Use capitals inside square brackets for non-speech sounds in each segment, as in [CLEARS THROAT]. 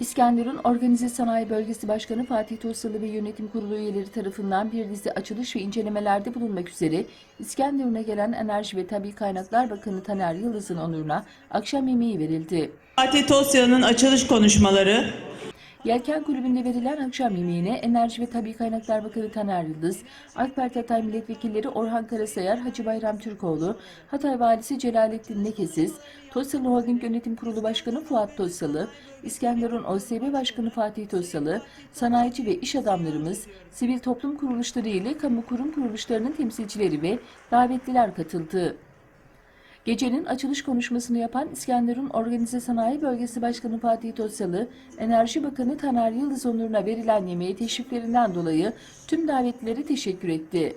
İskenderun Organize Sanayi Bölgesi Başkanı Fatih Tosalı ve yönetim kurulu üyeleri tarafından bir dizi açılış ve incelemelerde bulunmak üzere İskenderun'a gelen Enerji ve Tabi Kaynaklar Bakanı Taner Yıldız'ın onuruna akşam yemeği verildi. Fatih Tosya'nın açılış konuşmaları, Yelken Kulübü'nde verilen akşam yemeğine Enerji ve Tabi Kaynaklar Bakanı Taner Yıldız, AK Parti Hatay Milletvekilleri Orhan Karasayar, Hacı Bayram Türkoğlu, Hatay Valisi Celalettin Lekesiz, Tosyalı Holding Yönetim Kurulu Başkanı Fuat Tosyalı, İskenderun OSB Başkanı Fatih Tosyalı, sanayici ve iş adamlarımız, sivil toplum kuruluşları ile kamu kurum kuruluşlarının temsilcileri ve davetliler katıldı. Gecenin açılış konuşmasını yapan İskenderun Organize Sanayi Bölgesi Başkanı Fatih Tosyalı, Enerji Bakanı Taner Yıldız onuruna verilen yemeğe teşriflerinden dolayı tüm davetlilere teşekkür etti.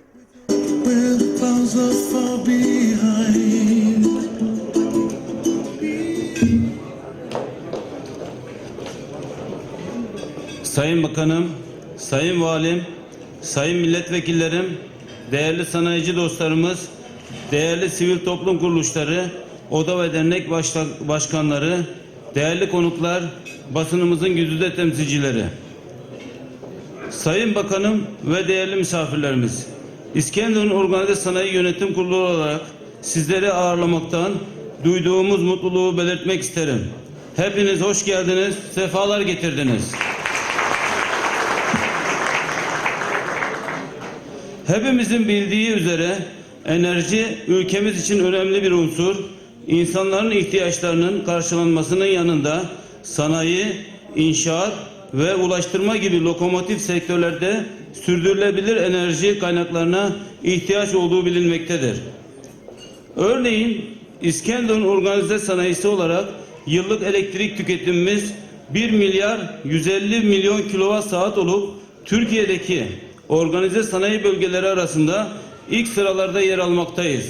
Sayın Bakanım, Sayın Valim, Sayın Milletvekillerim, değerli sanayici dostlarımız, değerli sivil toplum kuruluşları, oda ve dernek başta- başkanları, değerli konuklar, basınımızın güzide temsilcileri. Sayın Bakanım ve değerli misafirlerimiz, İskenderun Organize Sanayi Yönetim Kurulu olarak sizleri ağırlamaktan duyduğumuz mutluluğu belirtmek isterim. Hepiniz hoş geldiniz, sefalar getirdiniz. Hepimizin bildiği üzere enerji ülkemiz için önemli bir unsur. İnsanların ihtiyaçlarının karşılanmasının yanında sanayi, inşaat ve ulaştırma gibi lokomotif sektörlerde sürdürülebilir enerji kaynaklarına ihtiyaç olduğu bilinmektedir. Örneğin İskenderun organize sanayisi olarak yıllık elektrik tüketimimiz 1 milyar 150 milyon kilowatt saat olup Türkiye'deki organize sanayi bölgeleri arasında ilk sıralarda yer almaktayız.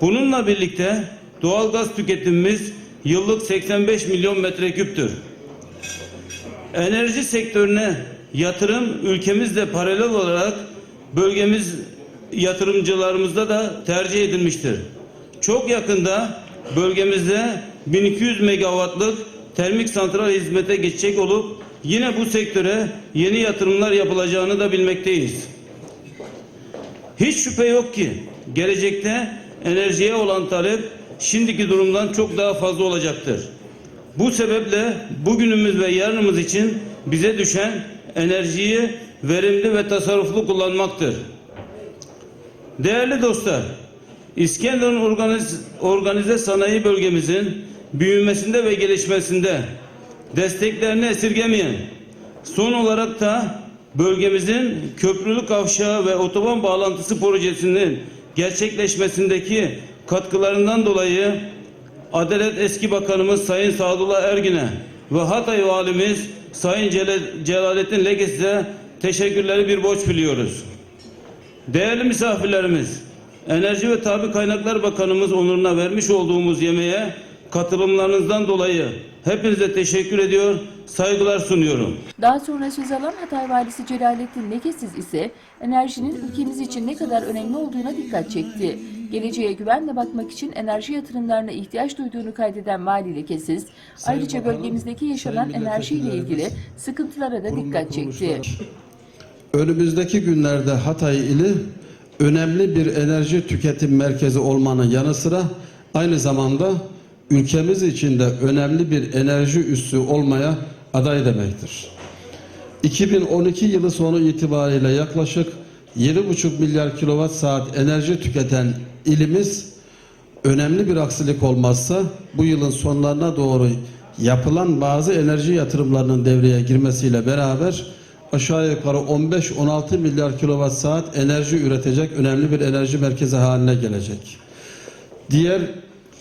Bununla birlikte doğal gaz tüketimimiz yıllık 85 milyon metreküptür. Enerji sektörüne yatırım ülkemizle paralel olarak bölgemiz yatırımcılarımızda da tercih edilmiştir. Çok yakında bölgemizde 1200 megawattlık termik santral hizmete geçecek olup yine bu sektöre yeni yatırımlar yapılacağını da bilmekteyiz. Hiç şüphe yok ki gelecekte enerjiye olan talep şimdiki durumdan çok daha fazla olacaktır. Bu sebeple bugünümüz ve yarınımız için bize düşen enerjiyi verimli ve tasarruflu kullanmaktır. Değerli dostlar, İskenderun organize, organize sanayi bölgemizin büyümesinde ve gelişmesinde desteklerini esirgemeyen, son olarak da bölgemizin köprülü kavşağı ve otoban bağlantısı projesinin gerçekleşmesindeki katkılarından dolayı Adalet Eski Bakanımız Sayın Sadullah Ergin'e ve Hatay Valimiz Sayın Cel- Celalettin Lekes'e teşekkürleri bir borç biliyoruz. Değerli misafirlerimiz, Enerji ve Tabi Kaynaklar Bakanımız onuruna vermiş olduğumuz yemeğe katılımlarınızdan dolayı hepinize teşekkür ediyor, saygılar sunuyorum. Daha sonra söz alan Hatay Valisi Celalettin Lekesiz ise enerjinin ülkemiz için ne kadar önemli olduğuna dikkat çekti. Geleceğe güvenle bakmak için enerji yatırımlarına ihtiyaç duyduğunu kaydeden Vali Lekesiz, ayrıca Bakanım, bölgemizdeki yaşanan sayın enerjiyle ilgili sıkıntılara da dikkat çekti. Önümüzdeki günlerde Hatay ili önemli bir enerji tüketim merkezi olmanın yanı sıra aynı zamanda ülkemiz için de önemli bir enerji üssü olmaya aday demektir. 2012 yılı sonu itibariyle yaklaşık 7,5 milyar kilowatt saat enerji tüketen ilimiz önemli bir aksilik olmazsa bu yılın sonlarına doğru yapılan bazı enerji yatırımlarının devreye girmesiyle beraber aşağı yukarı 15-16 milyar kilowatt saat enerji üretecek önemli bir enerji merkezi haline gelecek. Diğer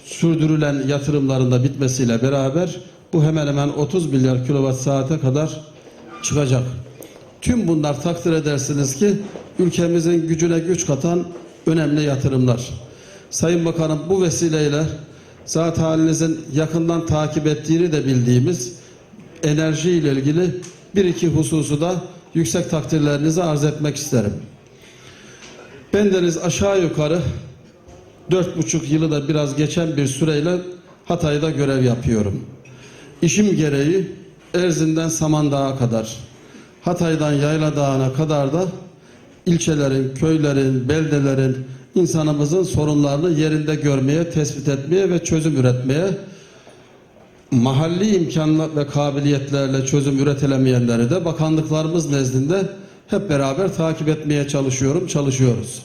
sürdürülen yatırımların da bitmesiyle beraber bu hemen hemen 30 milyar kilowatt saate kadar çıkacak. Tüm bunlar takdir edersiniz ki ülkemizin gücüne güç katan önemli yatırımlar. Sayın Bakanım bu vesileyle zat halinizin yakından takip ettiğini de bildiğimiz enerji ile ilgili bir iki hususu da yüksek takdirlerinizi arz etmek isterim. Bendeniz aşağı yukarı dört buçuk yılı da biraz geçen bir süreyle Hatay'da görev yapıyorum. İşim gereği Erzin'den Samandağ'a kadar, Hatay'dan Yayla Dağı'na kadar da ilçelerin, köylerin, beldelerin, insanımızın sorunlarını yerinde görmeye, tespit etmeye ve çözüm üretmeye mahalli imkanlar ve kabiliyetlerle çözüm üretilemeyenleri de bakanlıklarımız nezdinde hep beraber takip etmeye çalışıyorum, çalışıyoruz.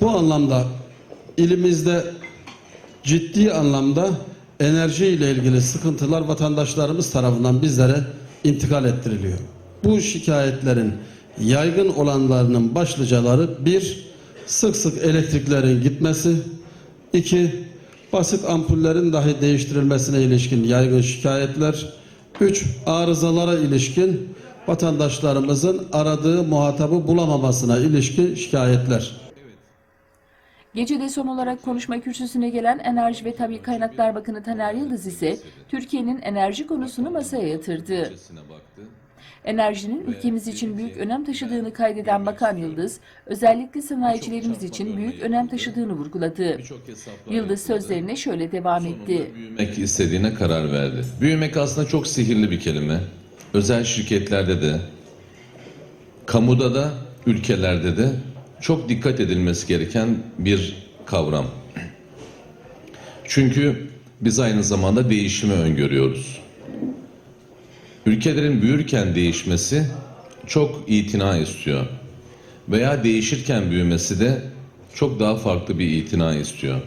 Bu anlamda ilimizde ciddi anlamda enerji ile ilgili sıkıntılar vatandaşlarımız tarafından bizlere intikal ettiriliyor. Bu şikayetlerin yaygın olanlarının başlıcaları bir, sık sık elektriklerin gitmesi, iki, basit ampullerin dahi değiştirilmesine ilişkin yaygın şikayetler, üç, arızalara ilişkin vatandaşlarımızın aradığı muhatabı bulamamasına ilişkin şikayetler. Gecede son olarak konuşma kürsüsüne gelen Enerji ve Tabi Kaynaklar Bakanı Taner Yıldız ise Türkiye'nin enerji konusunu masaya yatırdı. Enerjinin ülkemiz için büyük önem taşıdığını kaydeden Bakan Yıldız, özellikle sanayicilerimiz için büyük önem taşıdığını vurguladı. Yıldız sözlerine şöyle devam etti. büyümek istediğine karar verdi. Büyümek aslında çok sihirli bir kelime. Özel şirketlerde de, kamuda da, ülkelerde de çok dikkat edilmesi gereken bir kavram. Çünkü biz aynı zamanda değişimi öngörüyoruz. Ülkelerin büyürken değişmesi çok itina istiyor. Veya değişirken büyümesi de çok daha farklı bir itina istiyor.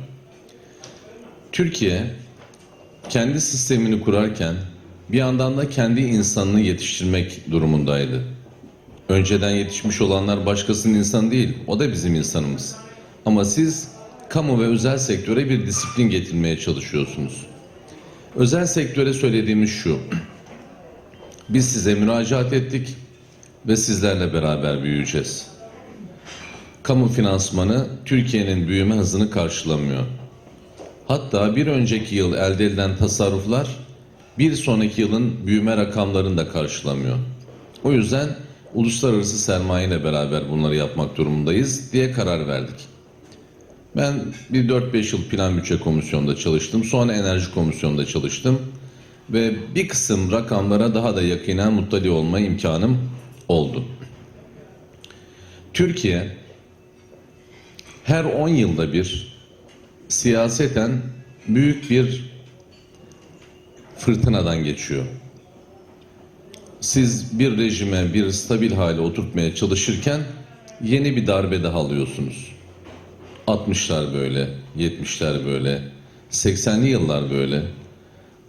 Türkiye kendi sistemini kurarken bir yandan da kendi insanını yetiştirmek durumundaydı. Önceden yetişmiş olanlar başkasının insanı değil, o da bizim insanımız. Ama siz kamu ve özel sektöre bir disiplin getirmeye çalışıyorsunuz. Özel sektöre söylediğimiz şu, [CLEARS THROAT] biz size müracaat ettik ve sizlerle beraber büyüyeceğiz. Kamu finansmanı Türkiye'nin büyüme hızını karşılamıyor. Hatta bir önceki yıl elde edilen tasarruflar bir sonraki yılın büyüme rakamlarını da karşılamıyor. O yüzden uluslararası sermaye ile beraber bunları yapmak durumundayız diye karar verdik. Ben bir 4-5 yıl plan bütçe komisyonunda çalıştım. Sonra enerji komisyonunda çalıştım. Ve bir kısım rakamlara daha da yakinen muttali olma imkanım oldu. Türkiye her 10 yılda bir siyaseten büyük bir fırtınadan geçiyor. Siz bir rejime, bir stabil hale oturtmaya çalışırken yeni bir darbe daha alıyorsunuz. 60'lar böyle, 70'ler böyle, 80'li yıllar böyle.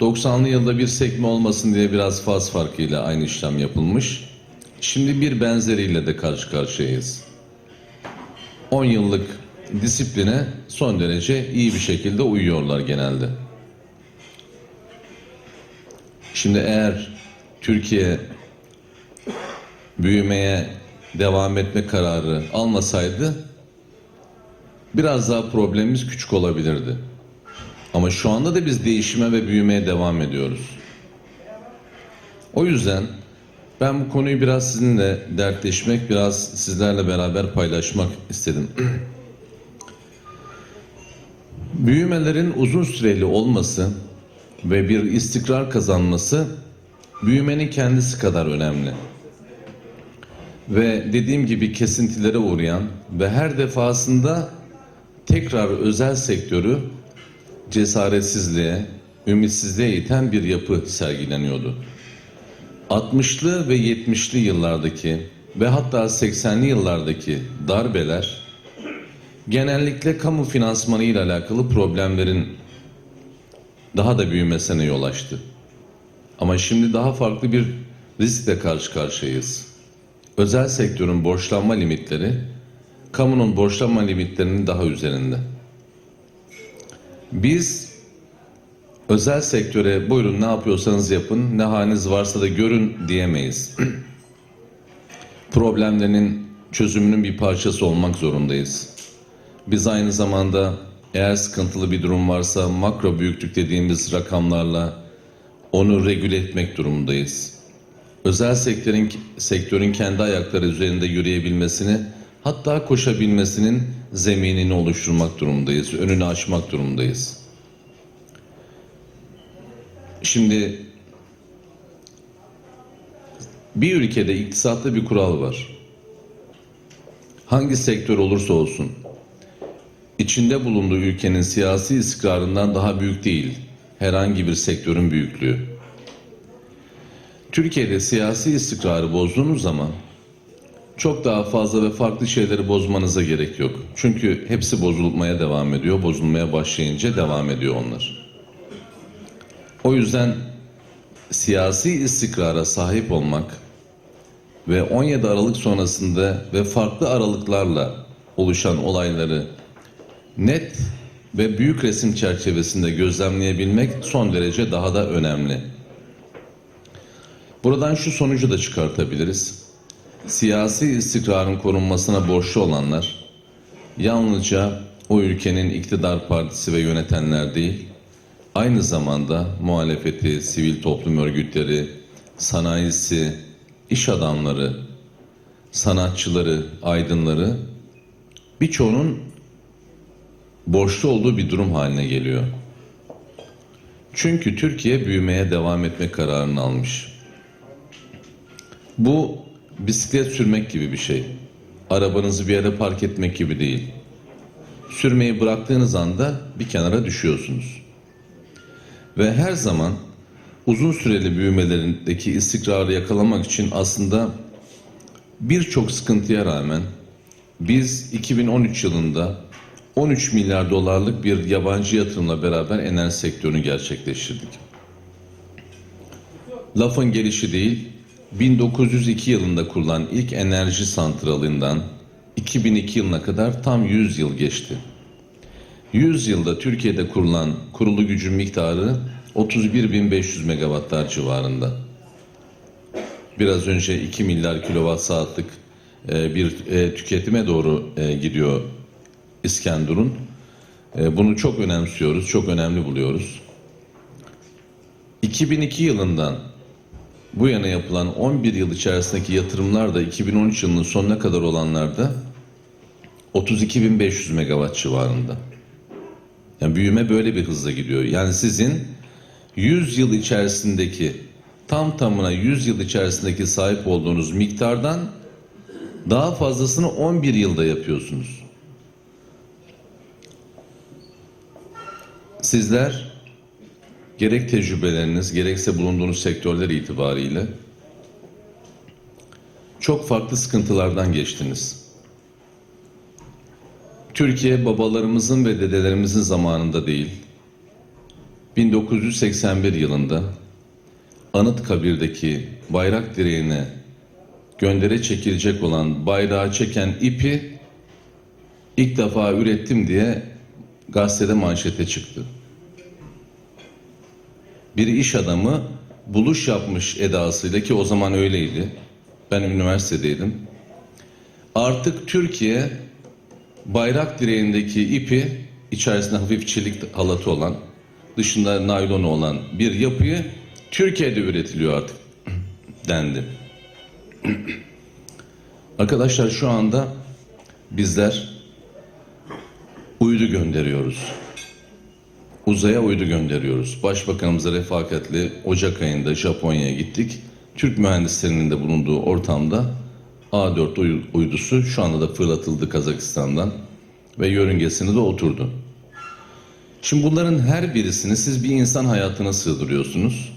90'lı yılda bir sekme olmasın diye biraz faz farkıyla aynı işlem yapılmış. Şimdi bir benzeriyle de karşı karşıyayız. 10 yıllık disipline son derece iyi bir şekilde uyuyorlar genelde. Şimdi eğer Türkiye büyümeye devam etme kararı almasaydı biraz daha problemimiz küçük olabilirdi. Ama şu anda da biz değişime ve büyümeye devam ediyoruz. O yüzden ben bu konuyu biraz sizinle dertleşmek, biraz sizlerle beraber paylaşmak istedim. [CLEARS THROAT] Büyümelerin uzun süreli olması ve bir istikrar kazanması büyümenin kendisi kadar önemli. Ve dediğim gibi kesintilere uğrayan ve her defasında tekrar özel sektörü cesaretsizliğe, ümitsizliğe iten bir yapı sergileniyordu. 60'lı ve 70'li yıllardaki ve hatta 80'li yıllardaki darbeler genellikle kamu finansmanı ile alakalı problemlerin daha da büyümesine yol açtı. Ama şimdi daha farklı bir riskle karşı karşıyayız. Özel sektörün borçlanma limitleri kamunun borçlanma limitlerinin daha üzerinde. Biz özel sektöre buyurun ne yapıyorsanız yapın, ne haliniz varsa da görün diyemeyiz. [CLEARS THROAT] Problemlerinin çözümünün bir parçası olmak zorundayız. Biz aynı zamanda eğer sıkıntılı bir durum varsa makro büyüklük dediğimiz rakamlarla onu regüle etmek durumundayız. Özel sektörün, sektörün kendi ayakları üzerinde yürüyebilmesini hatta koşabilmesinin zeminini oluşturmak durumundayız, önünü açmak durumundayız. Şimdi Bir ülkede iktisatta bir kural var. Hangi sektör olursa olsun, içinde bulunduğu ülkenin siyasi istikrarından daha büyük değil herhangi bir sektörün büyüklüğü. Türkiye'de siyasi istikrarı bozduğunuz zaman çok daha fazla ve farklı şeyleri bozmanıza gerek yok. Çünkü hepsi bozulmaya devam ediyor. Bozulmaya başlayınca devam ediyor onlar. O yüzden siyasi istikrara sahip olmak ve 17 Aralık sonrasında ve farklı aralıklarla oluşan olayları net ve büyük resim çerçevesinde gözlemleyebilmek son derece daha da önemli. Buradan şu sonucu da çıkartabiliriz. Siyasi istikrarın korunmasına borçlu olanlar yalnızca o ülkenin iktidar partisi ve yönetenler değil, aynı zamanda muhalefeti, sivil toplum örgütleri, sanayisi, iş adamları, sanatçıları, aydınları birçoğunun borçlu olduğu bir durum haline geliyor. Çünkü Türkiye büyümeye devam etme kararını almış. Bu bisiklet sürmek gibi bir şey. Arabanızı bir yere park etmek gibi değil. Sürmeyi bıraktığınız anda bir kenara düşüyorsunuz. Ve her zaman uzun süreli büyümelerindeki istikrarı yakalamak için aslında birçok sıkıntıya rağmen biz 2013 yılında 13 milyar dolarlık bir yabancı yatırımla beraber enerji sektörünü gerçekleştirdik. Lafın gelişi değil, 1902 yılında kurulan ilk enerji santralinden 2002 yılına kadar tam 100 yıl geçti. 100 yılda Türkiye'de kurulan kurulu gücün miktarı 31.500 megawattlar civarında. Biraz önce 2 milyar kilowatt saatlik e, bir e, tüketime doğru e, gidiyor İskenderun. E, Bunu çok önemsiyoruz, çok önemli buluyoruz. 2002 yılından bu yana yapılan 11 yıl içerisindeki yatırımlar da 2013 yılının sonuna kadar olanlar da 32.500 megawatt civarında. Yani büyüme böyle bir hızla gidiyor. Yani sizin 100 yıl içerisindeki tam tamına 100 yıl içerisindeki sahip olduğunuz miktardan daha fazlasını 11 yılda yapıyorsunuz. Sizler gerek tecrübeleriniz gerekse bulunduğunuz sektörler itibariyle çok farklı sıkıntılardan geçtiniz. Türkiye babalarımızın ve dedelerimizin zamanında değil, 1981 yılında Anıtkabir'deki bayrak direğine göndere çekilecek olan bayrağı çeken ipi ilk defa ürettim diye gazetede manşete çıktı. Bir iş adamı buluş yapmış edasıyla ki o zaman öyleydi. Ben üniversitedeydim. Artık Türkiye bayrak direğindeki ipi içerisinde hafif çelik halatı olan, dışında naylonu olan bir yapıyı Türkiye'de üretiliyor artık [CLEARS THROAT] dendi. [CLEARS THROAT] Arkadaşlar şu anda bizler uydu gönderiyoruz. Uzaya uydu gönderiyoruz. Başbakanımıza refakatli Ocak ayında Japonya'ya gittik. Türk mühendislerinin de bulunduğu ortamda A4 uy- uydusu şu anda da fırlatıldı Kazakistan'dan ve yörüngesine de oturdu. Şimdi bunların her birisini siz bir insan hayatına sığdırıyorsunuz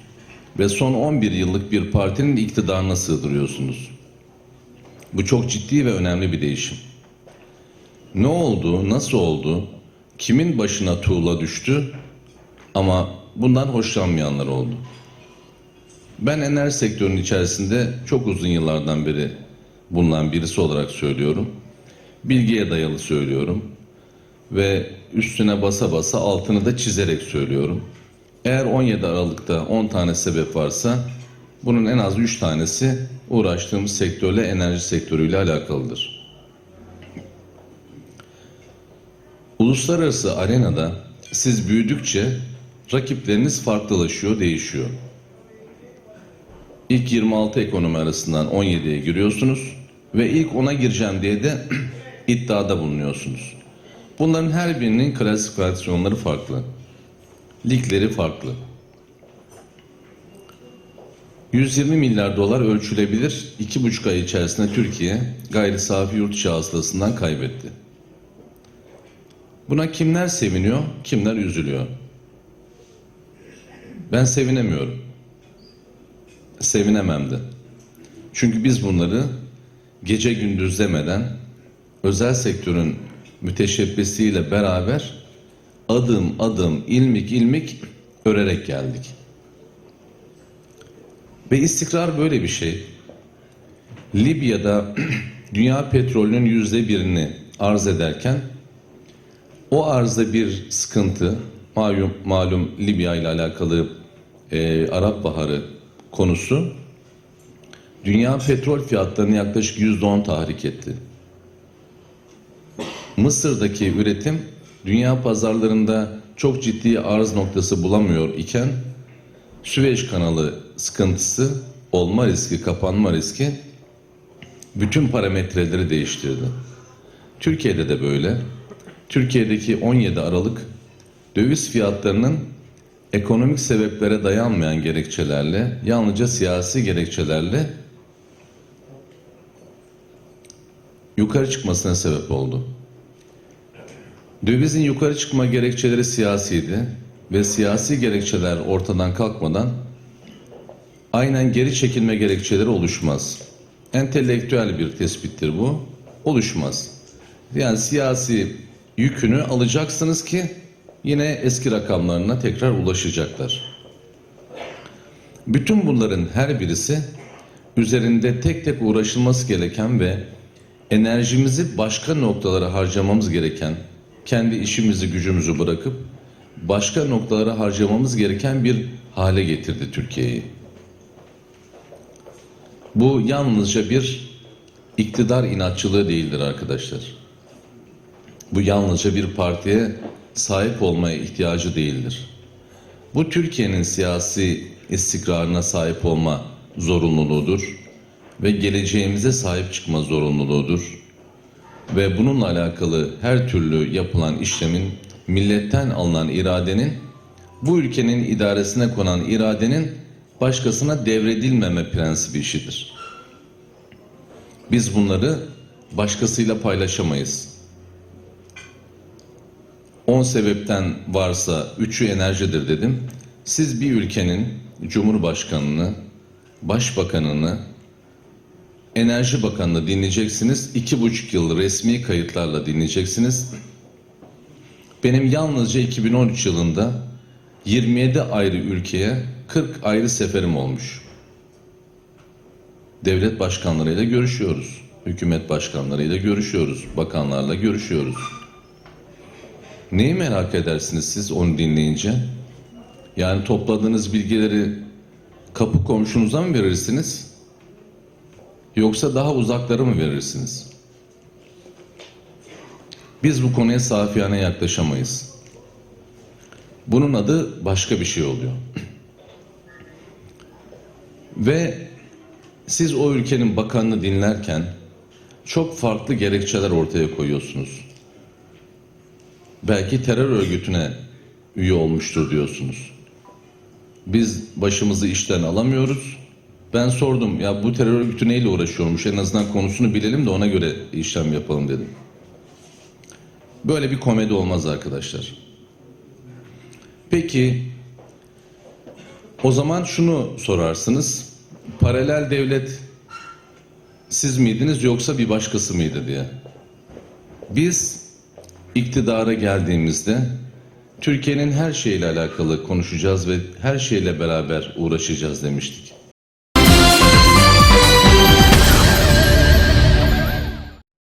ve son 11 yıllık bir partinin iktidarına sığdırıyorsunuz. Bu çok ciddi ve önemli bir değişim. Ne oldu, nasıl oldu, kimin başına tuğla düştü ama bundan hoşlanmayanlar oldu. Ben enerji sektörünün içerisinde çok uzun yıllardan beri bulunan birisi olarak söylüyorum. Bilgiye dayalı söylüyorum ve üstüne basa basa altını da çizerek söylüyorum. Eğer 17 Aralık'ta 10 tane sebep varsa bunun en az 3 tanesi uğraştığımız sektörle enerji sektörüyle alakalıdır. Uluslararası arenada siz büyüdükçe rakipleriniz farklılaşıyor, değişiyor. İlk 26 ekonomi arasından 17'ye giriyorsunuz ve ilk 10'a gireceğim diye de [CLEARS THROAT] iddiada bulunuyorsunuz. Bunların her birinin klasifikasyonları farklı. Ligleri farklı. 120 milyar dolar ölçülebilir 2,5 ay içerisinde Türkiye gayri safi yurt içi hasılasından kaybetti. Buna kimler seviniyor, kimler üzülüyor? Ben sevinemiyorum. Sevinemem de. Çünkü biz bunları gece gündüz demeden özel sektörün müteşebbisiyle beraber adım adım ilmik ilmik örerek geldik. Ve istikrar böyle bir şey. Libya'da [CLEARS THROAT] dünya petrolünün yüzde birini arz ederken o arzda bir sıkıntı, malum, malum Libya ile alakalı e, Arap Baharı konusu dünya petrol fiyatlarını yaklaşık yüzde on tahrik etti. Mısır'daki üretim dünya pazarlarında çok ciddi arz noktası bulamıyor iken Süveyş kanalı sıkıntısı, olma riski, kapanma riski bütün parametreleri değiştirdi. Türkiye'de de böyle. Türkiye'deki 17 Aralık döviz fiyatlarının ekonomik sebeplere dayanmayan gerekçelerle, yalnızca siyasi gerekçelerle yukarı çıkmasına sebep oldu. Dövizin yukarı çıkma gerekçeleri siyasiydi ve siyasi gerekçeler ortadan kalkmadan aynen geri çekilme gerekçeleri oluşmaz. Entelektüel bir tespittir bu. Oluşmaz. Yani siyasi yükünü alacaksınız ki yine eski rakamlarına tekrar ulaşacaklar. Bütün bunların her birisi üzerinde tek tek uğraşılması gereken ve enerjimizi başka noktalara harcamamız gereken, kendi işimizi gücümüzü bırakıp başka noktalara harcamamız gereken bir hale getirdi Türkiye'yi. Bu yalnızca bir iktidar inatçılığı değildir arkadaşlar. Bu yalnızca bir partiye sahip olmaya ihtiyacı değildir. Bu Türkiye'nin siyasi istikrarına sahip olma zorunluluğudur ve geleceğimize sahip çıkma zorunluluğudur. Ve bununla alakalı her türlü yapılan işlemin milletten alınan iradenin bu ülkenin idaresine konan iradenin başkasına devredilmeme prensibi işidir. Biz bunları başkasıyla paylaşamayız. 10 sebepten varsa üçü enerjidir dedim. Siz bir ülkenin cumhurbaşkanını, başbakanını, enerji bakanını dinleyeceksiniz. İki buçuk yıl resmi kayıtlarla dinleyeceksiniz. Benim yalnızca 2013 yılında 27 ayrı ülkeye 40 ayrı seferim olmuş. Devlet başkanlarıyla görüşüyoruz. Hükümet başkanlarıyla görüşüyoruz. Bakanlarla görüşüyoruz. Neyi merak edersiniz siz onu dinleyince? Yani topladığınız bilgileri kapı komşunuza mı verirsiniz? Yoksa daha uzaklara mı verirsiniz? Biz bu konuya safiyane yaklaşamayız. Bunun adı başka bir şey oluyor. [CLEARS THROAT] Ve siz o ülkenin bakanını dinlerken çok farklı gerekçeler ortaya koyuyorsunuz. Belki terör örgütüne üye olmuştur diyorsunuz. Biz başımızı işten alamıyoruz. Ben sordum ya bu terör örgütü neyle uğraşıyormuş en azından konusunu bilelim de ona göre işlem yapalım dedim. Böyle bir komedi olmaz arkadaşlar. Peki o zaman şunu sorarsınız. Paralel devlet siz miydiniz yoksa bir başkası mıydı diye. Biz iktidara geldiğimizde Türkiye'nin her şeyle alakalı konuşacağız ve her şeyle beraber uğraşacağız demiştik.